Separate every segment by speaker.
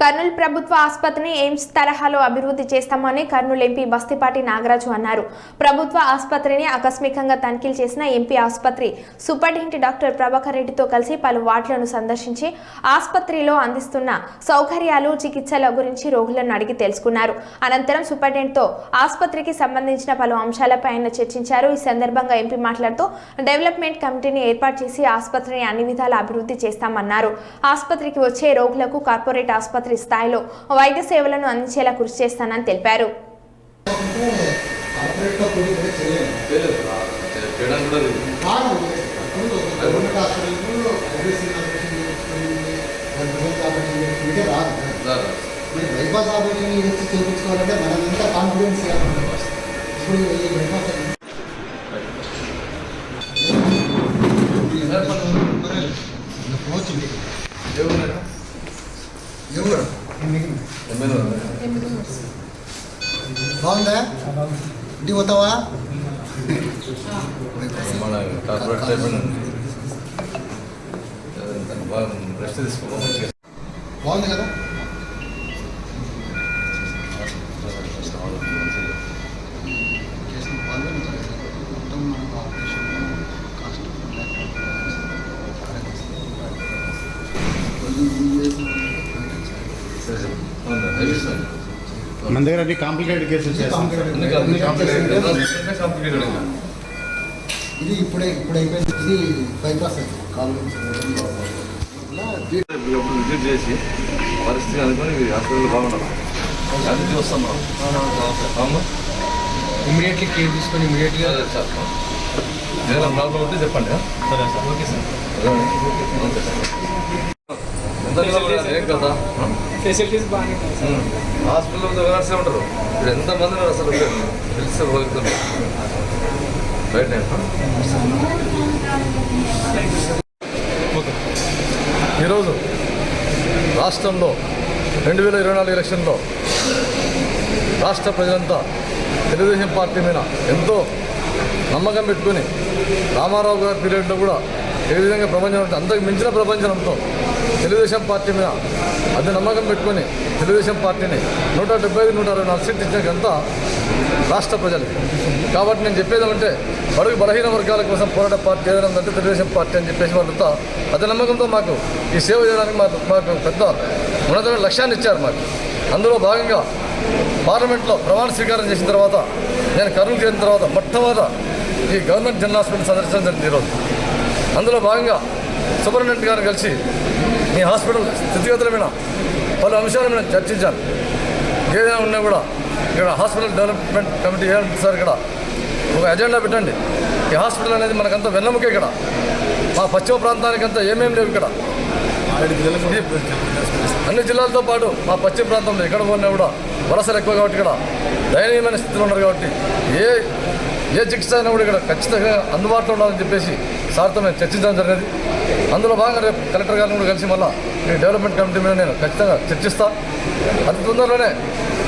Speaker 1: కర్నూలు ప్రభుత్వ ఆసుపత్రిని ఎయిమ్స్ తరహాలో అభివృద్ధి చేస్తామని కర్నూలు ఎంపీ బస్తిపాటి నాగరాజు అన్నారు. ప్రభుత్వ ఆసుపత్రిని ఆకస్మికంగా తనిఖీలు చేసిన ఎంపీ ఆసుపత్రి సూపరింటెండెంట్ డాక్టర్ ప్రభాకర్ రెడ్డితో కలిసి పలు వార్డులను సందర్శించి ఆసుపత్రిలో అందిస్తున్న సౌకర్యాలు చికిత్సల గురించి రోగులను అడిగి తెలుసుకున్నారు. అనంతరం సూపరింటెండెంట్తో ఆసుపత్రికి సంబంధించిన పలు అంశాలపై ఆయన చర్చించారు. ఈ సందర్భంగా ఎంపీ మాట్లాడుతూ డెవలప్మెంట్ కమిటీని ఏర్పాటు చేసి ఆసుపత్రిని అన్ని విధాల అభివృద్ధి చేస్తామన్నారు. ఆసుపత్రికి వచ్చే రోగులకు కార్పొరేట్ ఆసుపత్రి స్థాయిలో వైద్య సేవలను అందించేలా కృషి చేస్తానని తెలిపారు.
Speaker 2: అంటే బైపాస్ ఆపరేషన్ చేసి చేయించుకోవాలంటే కాన్ఫిడెన్స్ ఇప్పుడు ఈ బైపాస్ ఎవరు?
Speaker 3: ఎమ్మెల్యే
Speaker 2: బాగుందా? ఇంటికి పోతావా?
Speaker 3: మన కార్పొరేట్ అయిపోయింది బాగా రెస్ట్ తీసుకో మంచిగా
Speaker 2: బాగుంది కదా?
Speaker 4: మన దగ్గర అన్ని కాంప్లికేటెడ్ కేసెస్ చేస్తాం
Speaker 2: ఇది ఇప్పుడే ఇప్పుడు అయిపోయింది. ఇది బైపాస్
Speaker 3: విజిట్ చేసి పరిస్థితి అనుకుని హాస్పిటల్ బాగుండాలి. అది చూస్తున్నాం అవును.
Speaker 5: ఇమీడియట్లీ కేర్ తీసుకొని ఇమీడియట్గా
Speaker 3: అదే సార్. ఏదైనా ప్రాబ్లం ఉంటే చెప్పండి
Speaker 5: సరే sir. Okay sir.
Speaker 3: Okay sir. ఎంత కదా
Speaker 5: ఫెసిలిటీస్ బాగానే
Speaker 3: హాస్పిటల్లో దగ్గర ఉంటారు. ఇప్పుడు ఎంతమంది ఉన్నారు అసలు? తెలిసి పోతుంది బయట ఈరోజు రాష్ట్రంలో రెండు వేల ఇరవై నాలుగు ఎలక్షన్లో రాష్ట్ర ప్రజలంతా తెలుగుదేశం పార్టీ మీద ఎంతో నమ్మకం పెట్టుకుని రామారావు గారి పీరియడ్లో కూడా ఏ విధంగా ప్రపంచం అంటే అంతకు మించిన ప్రపంచంతో తెలుగుదేశం పార్టీ మీద అది నమ్మకం పెట్టుకొని తెలుగుదేశం పార్టీని నూట డెబ్బై ఐదు నూట అరవై నాలుగు సీట్లు ఇచ్చినకంతా రాష్ట్ర ప్రజలు. కాబట్టి నేను చెప్పేది ఏమంటే బడుగు బలహీన వర్గాల కోసం పోరాట పార్టీ ఏదైనా ఉందంటే తెలుగుదేశం పార్టీ అని చెప్పేసి వాళ్ళంతా అదే నమ్మకంతో మాకు ఈ సేవ చేయడానికి మాకు మాకు పెద్ద ఉన్నతమైన లక్ష్యాన్ని ఇచ్చారు మాకు. అందులో భాగంగా పార్లమెంట్లో ప్రమాణ స్వీకారం చేసిన తర్వాత నేను కర్నూలు చేరిన తర్వాత మొట్టమొదట ఈ గవర్నమెంట్ జనరల్ హాస్పిటల్ సందర్శించడం జరిగింది ఈరోజు. అందులో భాగంగా సూపరింటెండెంట్ గారిని కలిసి మీ హాస్పిటల్ స్థితిగతుల మీద పలు అంశాల మీద చర్చించాను ఏదైనా ఉన్నా కూడా ఇక్కడ హాస్పిటల్ డెవలప్మెంట్ కమిటీ సార్ ఇక్కడ? ఒక ఎజెండా పెట్టండి. ఈ హాస్పిటల్ అనేది మనకంతా వెన్నెముక ఇక్కడ. మా పశ్చిమ ప్రాంతానికి అంతా ఏమేమి లేవు ఇక్కడ. అన్ని జిల్లాలతో పాటు మా పశ్చిమ ప్రాంతంలో ఎక్కడ పోయినా కూడా వలసలు ఎక్కువ కాబట్టి ఇక్కడ దయనీయమైన స్థితిలో ఉన్నారు కాబట్టి ఏ ఏ చికిత్స అయినా కూడా ఇక్కడ ఖచ్చితంగా అందుబాటులో ఉండాలని చెప్పేసి సార్తో నేను చర్చించడం జరిగింది. అందులో భాగంగా రేపు కలెక్టర్ గారిని కూడా కలిసి మళ్ళీ ఈ డెవలప్మెంట్ కమిటీ మీద నేను ఖచ్చితంగా చర్చిస్తా. అతి తొందరలోనే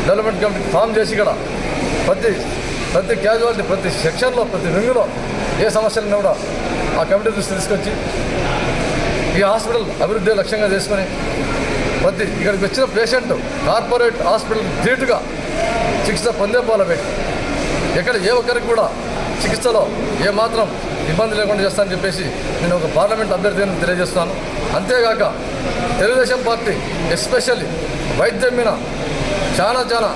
Speaker 3: డెవలప్మెంట్ కమిటీ ఫామ్ చేసి ఇక్కడ ప్రతి ప్రతి క్యాజువాలిటీ ప్రతి సెక్షన్లో ప్రతి రింగులో ఏ సమస్యలను కూడా ఆ కమిటీ దృష్టి తీసుకొచ్చి ఈ హాస్పిటల్ అభివృద్ధి లక్ష్యంగా చేసుకొని ప్రతి ఇక్కడికి వచ్చిన పేషెంట్ కార్పొరేట్ హాస్పిటల్ ధీటుగా చికిత్స పొందే పోలే ఎక్కడ ఏ ఒక్కరికి కూడా చికిత్సలో ఏమాత్రం ఇబ్బంది లేకుండా చేస్తానని చెప్పేసి నేను ఒక పార్లమెంట్ అభ్యర్థిని తెలియజేస్తాను అంతేగాక తెలుగుదేశం పార్టీ ఎస్పెషల్లీ వైద్యం మీద చాలా చాలా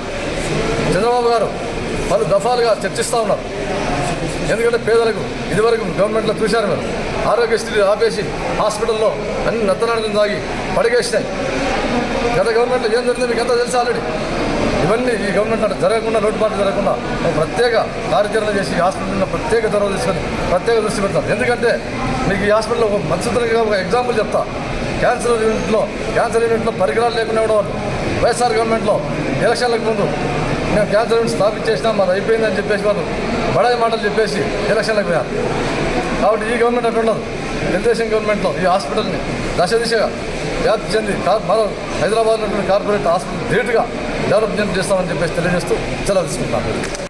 Speaker 3: చంద్రబాబు గారు పలు దఫాలుగా చర్చిస్తూ ఉన్నారు. ఎందుకంటే పేదలకు ఇదివరకు గవర్నమెంట్లో చూశారు మీరు. ఆరోగ్యశ్రీ ఆపేసి హాస్పిటల్లో అన్ని నత్తనాడుకుని తాగి పడిగేసినాయి. గత గవర్నమెంట్లో ఏం జరిగిందో మీకు ఎంత తెలుసు ఆల్రెడీ? ఇవన్నీ ఈ గవర్నమెంట్ అంటే జరగకుండా లోటుపాటు జరగకుండా ప్రత్యేక కార్యాచరణ చేసి హాస్పిటల్లో ప్రత్యేక చొరవ తీసుకొని ప్రత్యేక దృష్టి పెడతారు. ఎందుకంటే మీకు ఈ హాస్పిటల్లో ఒక మంచితనంగా ఒక ఎగ్జాంపుల్ చెప్తా. క్యాన్సర్ యూనిట్లో క్యాన్సర్ యూనిట్లో పరికరాలు లేకుండా కూడా వైఎస్ఆర్ గవర్నమెంట్లో ఎలక్షన్లకు ముందు మేము క్యాన్సర్ యూనిట్ స్థాపించేసినా మాది అయిపోయిందని చెప్పేసి వాళ్ళు బడాయి మాటలు చెప్పేసి ఎలక్షన్లకు పోయారు. కాబట్టి ఈ గవర్నమెంట్ అట్లా ఉండదు. తెలుగుదేశం గవర్నమెంట్లో ఈ హాస్పిటల్ని దశ దిశగా వ్యాప్తి చెంది మరో హైదరాబాద్ ఉన్నటువంటి కార్పొరేట్ హాస్పిటల్ ధీటుగా డెవలప్మెంట్ చేస్తామని చెప్పేసి తెలియజేస్తూ సెలవు తీసుకుంటాను